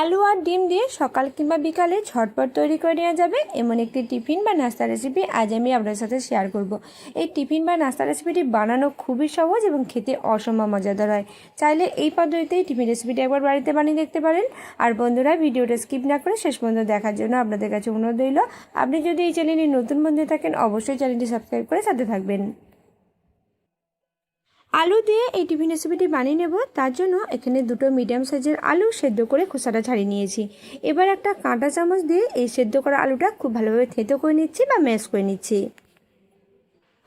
আলু আর ডিম দিয়ে সকাল কিংবা বিকালে ঝটপট তৈরি করে নেওয়া যাবে। এমন একটি টিফিন বা নাস্তা রেসিপি আজ আমি আপনাদের সাথে শেয়ার করব। এই টিফিন বা নাস্তা রেসিপিটি বানানো খুবই সহজ এবং খেতে অসম্ভব মজাদার হয়। চাইলে এই পদ্ধতিতেই টিফিন রেসিপিটি একবার বাড়িতে বানিয়ে দেখতে পারেন। আর বন্ধুরা, ভিডিওটা স্কিপ না করে শেষ পর্যন্ত দেখার জন্য আপনাদের কাছে অনুরোধ রইল। আপনি যদি এই চ্যানেলে নতুন বন্ধু থাকেন, অবশ্যই চ্যানেলটি সাবস্ক্রাইব করে সাথে থাকবেন। আলু দিয়ে এই টিফিন রেসিপিটি বানিয়ে নেব। তার জন্য এখানে দুটো মিডিয়াম সাইজের আলু সেদ্ধ করে খোসাটা ছাড়িয়ে নিয়েছি। এবার একটা কাঁটা চামচ দিয়ে এই সেদ্ধ করা আলুটা খুব ভালোভাবে থেতো করে নিচ্ছি বা ম্যাশ করে নিচ্ছি।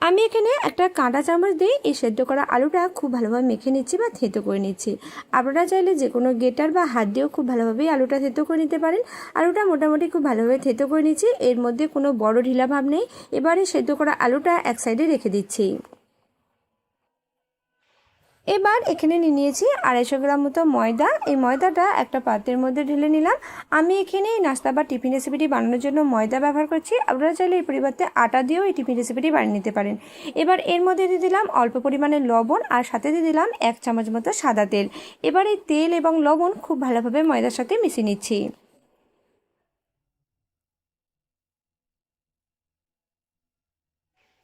আমি এখানে একটা কাঁটা চামচ দিয়ে এই সেদ্ধ করা আলুটা খুব ভালোভাবে মেখে নিচ্ছি বা থেতো করে নিচ্ছি। আপনারা চাইলে যে কোনো গেটার বা হাত দিয়েও খুব ভালোভাবেই আলুটা থেতো করে নিতে পারেন। আলুটা মোটামুটি খুব ভালোভাবে থেতো করে নিচ্ছি। এর মধ্যে কোনো বড় ঢিলা ভাব নেই। এবারে সেদ্ধ করা আলুটা এক সাইডে রেখে দিচ্ছি। এবার এখানে নিয়ে নিয়েছি আড়াইশো গ্রাম মতো ময়দা। এই ময়দাটা একটা পাত্রের মধ্যে ঢেলে নিলাম। আমি এখানে এই নাস্তা বা টিফিন রেসিপিটি বানানোর জন্য ময়দা ব্যবহার করছি। আপনারা চাইলে এই পরিবর্তে আটা দিয়েও এই টিফিন রেসিপিটি বানিয়ে নিতে পারেন। এবার এর মধ্যে দিয়ে দিলাম অল্প পরিমাণে লবণ আর সাথে দিয়ে দিলাম এক চামচ মতো সাদা তেল। এবার এই তেল এবং লবণ খুব ভালোভাবে ময়দার সাথে মিশিয়ে নিচ্ছি।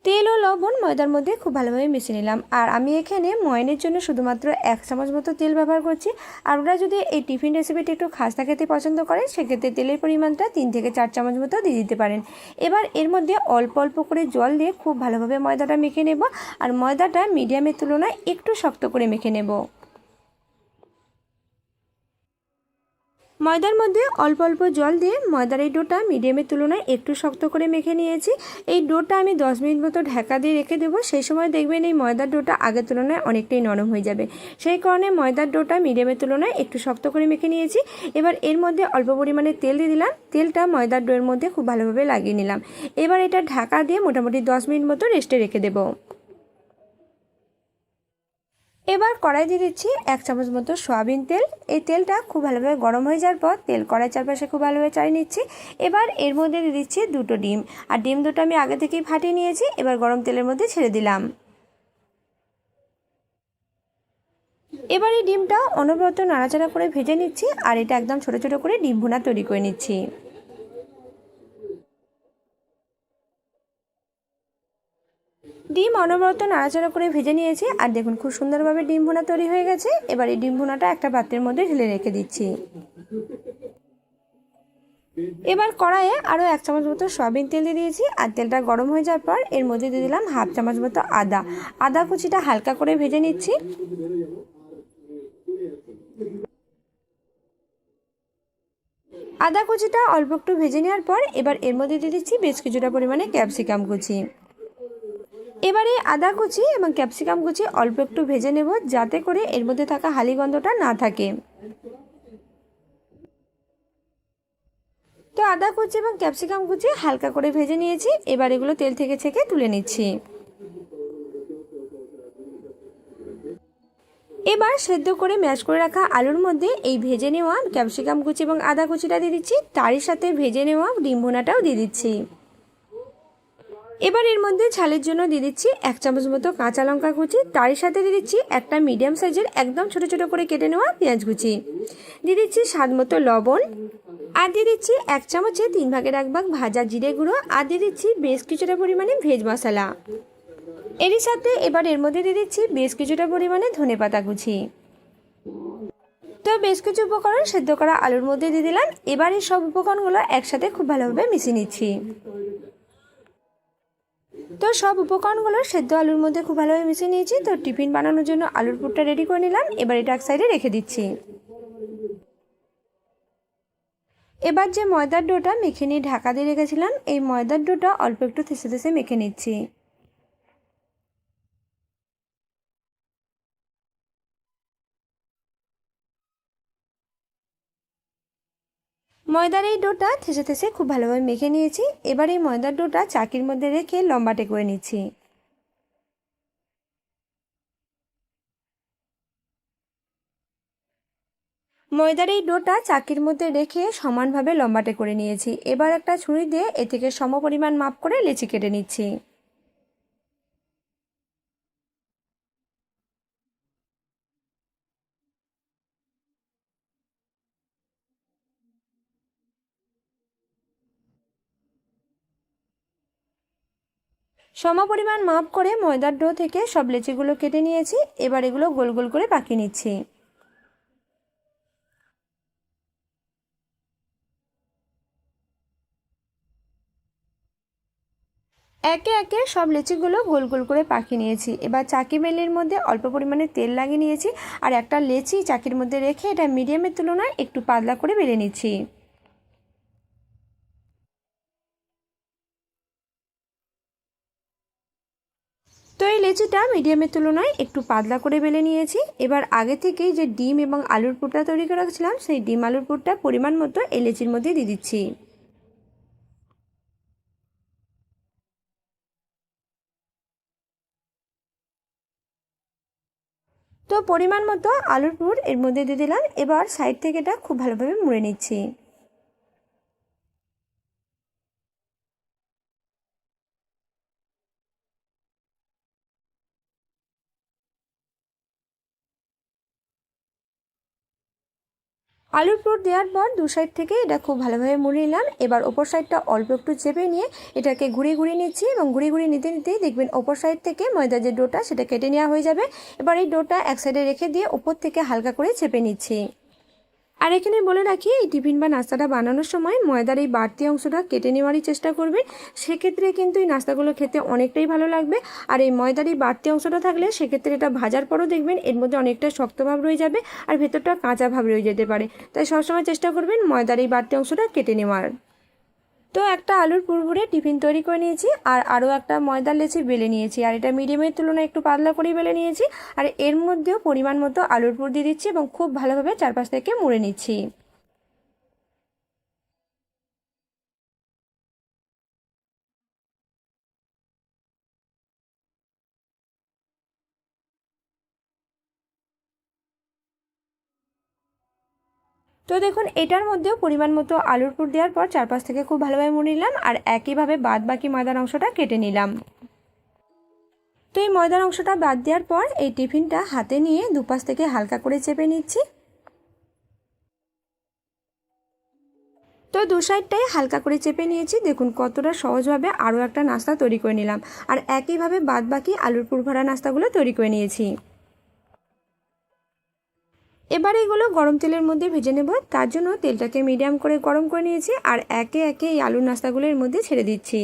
তেল ও লবণ ময়দার মধ্যে খুব ভালোভাবে মিশিয়ে নিলাম। আর আমি এখানে ময়নের জন্য শুধুমাত্র এক চামচ মতো তেল ব্যবহার করছি। আপনারা যদি এই টিফিন রেসিপিটি একটু খাস্তা খেতে পছন্দ করেন সেক্ষেত্রে তেলের পরিমাণটা তিন থেকে চার চামচ মতো দিয়ে দিতে পারেন। এবার এর মধ্যে অল্প অল্প করে জল দিয়ে খুব ভালোভাবে ময়দাটা মেখে নেব। আর ময়দাটা মিডিয়ামের তুলনায় একটু শক্ত করে মেখে নেব। ময়দার মধ্যে অল্প অল্প জল দিয়ে ময়দার এই ডোটা মিডিয়ামের তুলনায় একটু শক্ত করে মেখে নিয়েছি। এই ডোটা আমি দশ মিনিট মতো ঢাকা দিয়ে রেখে দেবো। সেই সময় দেখবেন এই ময়দার ডোটা আগের তুলনায় অনেকটাই নরম হয়ে যাবে। সেই কারণে ময়দার ডোটা মিডিয়ামের তুলনায় একটু শক্ত করে মেখে নিয়েছি। এবার এর মধ্যে অল্প পরিমাণে তেল দিয়ে দিলাম। তেলটা ময়দার ডোয়ের মধ্যে খুব ভালোভাবে লাগিয়ে নিলাম। এবার এটা ঢাকা দিয়ে মোটামুটি দশ মিনিট মতো রেস্টে রেখে দেবো। এবার কড়াই দিয়ে দিচ্ছি এক চামচ মতো সয়াবিন তেল। এই তেলটা খুব ভালোভাবে গরম হয়ে যাওয়ার পর তেল কড়াই চারপাশে খুব ভালোভাবে চালিয়ে নিচ্ছি। এবার এর মধ্যে দিয়ে দিচ্ছি দুটো ডিম। আর ডিম দুটো আমি আগে থেকেই ফাটিয়ে নিয়েছি। এবার গরম তেলের মধ্যে ছেড়ে দিলাম। এবার এই ডিমটা অনবরত নাড়াচাড়া করে ভেজে নিচ্ছি। আর এটা একদম ছোটো ছোটো করে ডিম ভুনা তৈরি করে নিচ্ছি। ডিম অনবরত নাড়াচাড়া করে ভেজে নিয়েছি। আর দেখুন, খুব সুন্দরভাবে ডিম ভুনা তৈরি হয়ে গেছে। এবার এই ডিম ভুনাটা একটা পাত্রের মধ্যে ঢেলে রেখে দিচ্ছি। এবার কড়াইয়ে আরও এক চামচ মতো সয়াবিন তেল দিয়ে দিয়েছি। আর তেলটা গরম হয়ে যাওয়ার পর এর মধ্যে দিয়ে দিলাম হাফ চামচ মতো আদা। আদা কুচিটা হালকা করে ভেজে নিচ্ছি। আদা কুচিটা অল্প একটু ভেজে নেওয়ার পর এবার এর মধ্যে দিয়ে দিচ্ছি বেশ কিছুটা পরিমাণে ক্যাপসিকাম কুচি। এবারে আদা কুচি এবং ক্যাপসিকাম কুচি অল্প একটু ভেজে নেব যাতে করে এর মধ্যে থাকা হালি গন্ধটা না থাকে। তো আদা কুচি এবং ক্যাপসিকাম কুচি হালকা করে ভেজে নিয়েছি, এবার এগুলো তেল থেকে ছেঁকে তুলে নিচ্ছি। এবার সেদ্ধ করে ম্যাশ করে রাখা আলুর মধ্যে এই ভেজে নেওয়া ক্যাপসিকাম কুচি এবং আদা কুচিটা দিয়ে দিচ্ছি, তারই সাথে ভেজে নেওয়া ডিম ভুনাটাও দিয়ে দিচ্ছি। এবার এর মধ্যে ঝালের জন্য দিয়ে দিচ্ছি এক চামচ মতো কাঁচা লঙ্কা কুচি। তারই সাথে দিয়ে দিচ্ছি একটা মিডিয়াম সাইজের একদম ছোট ছোট করে কেটে নেওয়া পেঁয়াজ কুচি। দিয়ে দিচ্ছি স্বাদ মতো লবণ। আর দিয়ে দিচ্ছি এক চামচে তিন ভাগের এক ভাগ ভাজা জিরে গুঁড়ো। আর দিয়ে দিচ্ছি বেশ কিছুটা পরিমাণে ভেজ মশলা। এরই সাথে এবার এর মধ্যে দিয়ে দিচ্ছি বেশ কিছুটা পরিমাণে ধনে পাতা কুচি। তো বেশ কিছু উপকরণ সেদ্ধ করা আলুর মধ্যে দিয়ে দিলাম। এবার এই সব উপকরণগুলো একসাথে খুব ভালোভাবে মিশিয়ে নিচ্ছি। তো সব উপকরণগুলো সেদ্ধ আলুর মধ্যে খুব ভালোভাবে মিশিয়ে নিয়েছি। তো টিফিন বানানোর জন্য আলুর পুরটা রেডি করে নিলাম। এবার এটা এক সাইডে রেখে দিচ্ছি। এবার যে ময়দার ডোটা মেখে নিয়ে ঢাকা দিয়ে রেখেছিলাম, এই ময়দার ডোটা অল্প একটু থেসে থেসে মেখে নিচ্ছি। ময়দার এই ডোটা থেসে থেসে খুব ভালোভাবে মেখে নিয়েছি। এবার এই ময়দার ডোটা চাকির মধ্যে রেখে লম্বাটে করে নিচ্ছি। ময়দার এই ডোটা চাকির মধ্যে রেখে সমানভাবে লম্বাটে করে নিয়েছি। এবার একটা ছুরি দিয়ে এ থেকে সম পরিমাণ মাপ করে লেচি কেটে নিচ্ছি। সম পরিমাণ মাপ করে ময়দার ডো থেকে সব লেচিগুলো কেটে নিয়েছি। এবার এগুলো গোল গোল করে পাকিয়ে নিচ্ছি। একে একে সব লেচিগুলো গোল গোল করে পাকিয়ে নিয়েছি। এবার চাকি বেলির মধ্যে অল্প পরিমাণে তেল লাগিয়ে নিয়েছি। আর একটা লেচি চাকির মধ্যে রেখে এটা মিডিয়ামের তুলনায় একটু পাতলা করে বেলে নিচ্ছি। লেচিটা মিডিয়ামের তুলনায় একটু পাতলা করে বেলে নিয়েছি। এবার আগে থেকেই যে ডিম এবং আলুর পুরটা তৈরি করে রাখছিলাম সেই ডিম আলুর পুরটা পরিমাণ মতো এই লেচির মধ্যে দিয়ে দিচ্ছি। তো পরিমাণ মতো আলুর পুর এর মধ্যে দিয়ে দিলাম। এবার সাইড থেকে এটা খুব ভালোভাবে মুড়ে নিচ্ছি। আলুর পুর দেওয়ার পর দু সাইড থেকে এটা খুব ভালোভাবে মুড়ে নিলাম। এবার ওপর সাইডটা অল্প একটু চেপে নিয়ে এটাকে ঘুরিয়ে ঘুরিয়ে নিচ্ছি এবং ঘুরে ঘুরিয়ে নিতে নিতেই দেখবেন ওপর সাইড থেকে ময়দার যে ডোটা সেটা কেটে নেওয়া হয়ে যাবে। এবার এই ডোটা এক সাইডে রেখে দিয়ে ওপর থেকে হালকা করে চেপে নিচ্ছি। আর এখানে বলে রাখি, এই টিফিন বা নাস্তাটা বানানোর সময় ময়দার এই বাড়তি অংশটা কেটে নেওয়ারই চেষ্টা করবেন। সেক্ষেত্রে কিন্তু এই নাস্তাগুলো খেতে অনেকটাই ভালো লাগবে। আর এই ময়দার এই বাড়তি অংশটা থাকলে সেক্ষেত্রে এটা ভাজার পরও দেখবেন, এর মধ্যে অনেকটা শক্তভাব রয়ে যাবে আর ভেতরটা কাঁচা ভাব রয়ে যেতে পারে। তাই সবসময় চেষ্টা করবেন ময়দার এই বাড়তি অংশটা কেটে নেওয়ার। তো একটা আলুর পুরপুরে টিফিন তৈরি করে নিয়েছি, আর আরও একটা ময়দার লেচি বেলে নিয়েছি। আর এটা মিডিয়ামের তুলনায় একটু পাতলা করেই বেলে নিয়েছি। আর এর মধ্যেও পরিমাণ মতো আলুর পুর দিয়ে দিচ্ছি এবং খুব ভালোভাবে চারপাশ থেকে মুড়ে নিচ্ছি। তো দেখুন, এটার মধ্যেও পরিমাণ মতো আলুর পুর দেওয়ার পর চারপাশ থেকে খুব ভালোভাবে মুড়ে নিলাম আর একইভাবে বাদ বাকি ময়দার অংশটা কেটে নিলাম। তো এই ময়দার অংশটা বাদ দেওয়ার পর এই টিফিনটা হাতে নিয়ে দুপাশ থেকে হালকা করে চেপে নিচ্ছি। তো দু সাইডটাই হালকা করে চেপে নিয়েছি। দেখুন, কতটা সহজভাবে আরও একটা নাস্তা তৈরি করে নিলাম। আর একইভাবে বাদ বাকি আলুর পুর ভরা নাস্তাগুলো তৈরি করে নিয়েছি। এবার এগুলো গরম তেলের মধ্যে ভেজে নেব। তার জন্য তেলটাকে মিডিয়াম করে গরম করে নিয়েছি আর একে একে এই আলুর নাস্তাগুলোর মধ্যে ছেড়ে দিচ্ছি।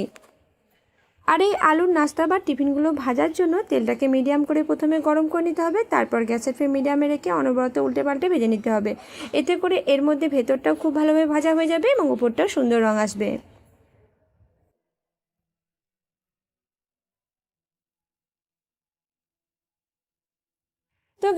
আর এই আলুর নাস্তা বা টিফিনগুলো ভাজার জন্য তেলটাকে মিডিয়াম করে প্রথমে গরম করে নিতে হবে, তারপর গ্যাসের ফ্লেম মিডিয়ামে রেখে অনবরত উল্টে পাল্টে ভেজে নিতে হবে। এতে করে এর মধ্যে ভেতরটাও খুব ভালোভাবে ভাজা হয়ে যাবে এবং উপরটাও সুন্দর রং আসবে।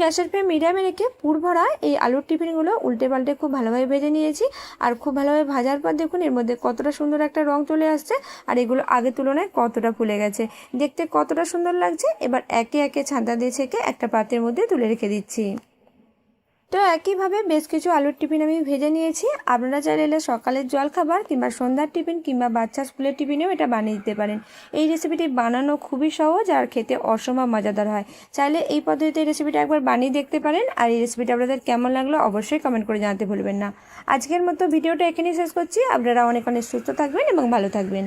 গ্যাসের ফ্লেম মিডিয়ামে রেখে পুর ভরা এই আলুর টিফিনগুলো উল্টে পাল্টে খুব ভালোভাবে ভেজে নিয়েছি। আর খুব ভালোভাবে ভাজার পর দেখুন, এর মধ্যে কতটা সুন্দর একটা রং চলে আসছে আর এগুলো আগের তুলনায় কতটা ফুলে গেছে। দেখতে কতটা সুন্দর লাগছে, এবার একে একে ছাঁদা দিয়ে ছেঁকে একটা পাত্রের মধ্যে তুলে রেখে দিচ্ছি। তো একইভাবে বেশ কিছু আলুর টিফিন আমি ভেজে নিয়েছি। আপনারা চাইলে সকালের জলখাবার কিংবা সন্ধ্যার টিফিন কিংবা বাচ্চা স্কুলের টিফিনেও এটা বানিয়ে দিতে পারেন। এই রেসিপিটি বানানো খুবই সহজ আর খেতে অসম্ভব মজাদার হয়। চাইলে এই পদ্ধতিতে রেসিপিটা একবার বানিয়ে দেখতে পারেন আর এই রেসিপিটা আপনাদের কেমন লাগল অবশ্যই কমেন্ট করে জানাতে ভুলবেন না। আজকের মতো ভিডিওটা এখানেই শেষ করছি। আপনারা অনেক অনেক সুস্থ থাকবেন এবং ভালো থাকবেন।